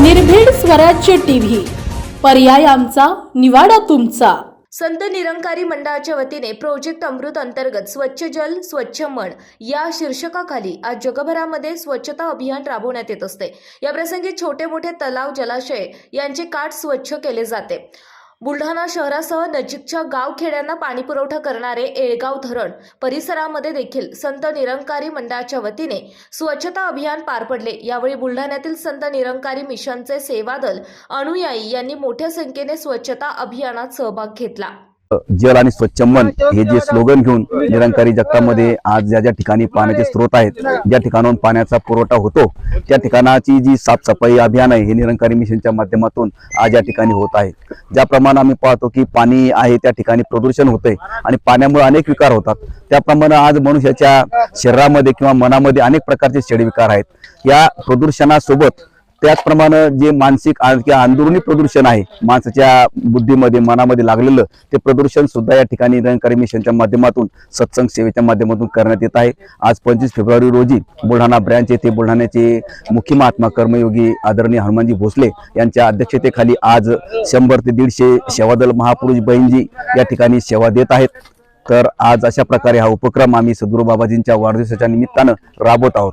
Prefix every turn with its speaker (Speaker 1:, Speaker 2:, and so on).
Speaker 1: निर्भीड स्वराज्य टीव्ही. पर्याय आमचा निवाडा तुमचा.
Speaker 2: संत निरंकारी मंडळाच्या वतीने प्रोजेक्ट अमृत अंतर्गत स्वच्छ जल स्वच्छ मन या शीर्षकाखाली आज जगभरामध्ये स्वच्छता अभियान राबवण्यात येत असते. या प्रसंगी छोटे मोठे तलाव जलाशय यांचे काठ स्वच्छ केले जाते. बुलढाणा शहरासह नजीकच्या गावखेड्यांना पाणीपुरवठा करणारे एळगाव धरण परिसरामध्ये देखील संत निरंकारी मंडळाच्या वतीने स्वच्छता अभियान पार पडले. यावेळी बुलढाण्यातील संत निरंकारी मिशनचे सेवादल अनुयायी यांनी मोठ्या संख्येने स्वच्छता अभियानात सहभाग घेतला.
Speaker 3: जल आणि स्वच्छ मन हे जे स्लोगन घेऊन निरंकारी जगतामध्ये आज ज्या ज्या ठिकाणी पाण्याचे स्रोत आहेत ज्या ठिकाणाहून पाण्याचा पुरवठा होतो त्या ठिकाणाची जी साफसफाई अभियान आहे हे निरंकारी मिशनच्या माध्यमातून आज या ठिकाणी होत आहे. ज्याप्रमाणे आम्ही पाहतो की पाणी आहे त्या ठिकाणी प्रदूषण होतंय आणि पाण्यामुळे अनेक विकार होतात. त्याप्रमाणे आज मनुष्याच्या शरीरामध्ये किंवा मनामध्ये अनेक प्रकारचे शेडविकार आहेत. या प्रदूषणासोबत त्याचप्रमाणे जे मानसिक किंवा अंदरुणी प्रदूषण आहे माणसाच्या बुद्धीमध्ये मनामध्ये लागलेलं ते प्रदूषण सुद्धा या ठिकाणी निरंकारी मिशनच्या माध्यमातून सत्संग सेवेच्या माध्यमातून करण्यात येत आहे. आज पंचवीस फेब्रुवारी रोजी बुलढाणा ब्रँच येथे बुलढाण्याचे मुख्य महात्मा कर्मयोगी आदरणीय हनुमानजी भोसले यांच्या अध्यक्षतेखाली आज शंभर ते दीडशे सेवादल महापुरुष बहीणजी या ठिकाणी सेवा देत आहेत. तर आज अशा प्रकारे हा उपक्रम आम्ही सद्गुरू बाबाजींच्या वाढदिवसाच्या निमित्तानं राबवत आहोत.